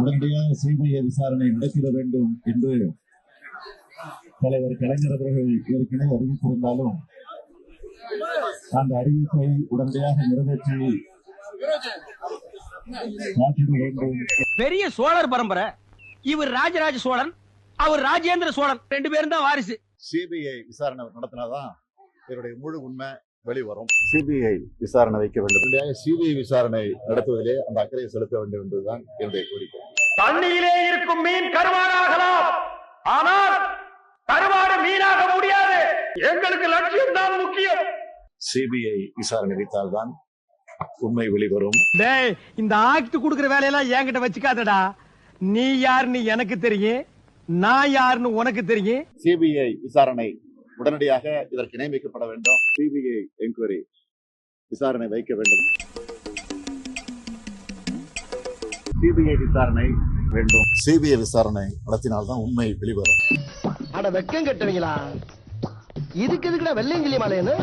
உடனடியாக சிபிஐ விசாரணை நடத்திட வேண்டும் என்று தலைவர் கலைஞர் அவர்கள் ஏற்கனவே அறிவித்திருந்தாலும் அந்த அறிவிப்பை உடனடியாக நிறைவேற்றி பெரிய சோழர் பரம்பரை. இவர் ராஜராஜ சோழன் அவர் ராஜேந்திர சோழன் ரெண்டு பேரும் தான் வாரிசு. சிபிஐ விசாரணை நடத்தினாதான் இதனுடைய முழு உண்மை வெளிவரும். சிபிஐ விசாரணை வைக்க வேண்டும். உடனடியாக சிபிஐ விசாரணை நடத்துவதிலே அந்த அக்கறையை செலுத்த வேண்டும் என்பதுதான் என்னுடைய கோரிக்கை. தண்ணியிலே இருக்கும் மீன் கருவாடாகலாம். ஆனால் கருவாடு மீனாக முடியாது. எங்களுக்கு லட்சியம் தான் முக்கியம். சிபிஐ விசாரணை வைத்தால்தான் உண்மை வெளிவரும். டேய் இந்த ஆக்ட் குடுக்குற வேலையெல்லாம் என்கிட்ட வச்சுக்காதடா. நீ யாருன்னு எனக்கு தெரியும். நான் யாருன்னு உனக்கு தெரியும். சிபிஐ விசாரணை உடனடியாக இதற்கு நியமிக்கப்பட வேண்டும். சிபிஐ என்கொயரி விசாரணை வைக்க வேண்டும். சிபிஐ விசாரணை வேண்டும். சிபிஐ விசாரணை நடத்தினால்தான் உண்மை வெளிவரும். அட வெக்கம் கட்டுவீங்களா? இதுக்கு எதுக்குடா வெள்ளையங்கிலி மாலையன்னு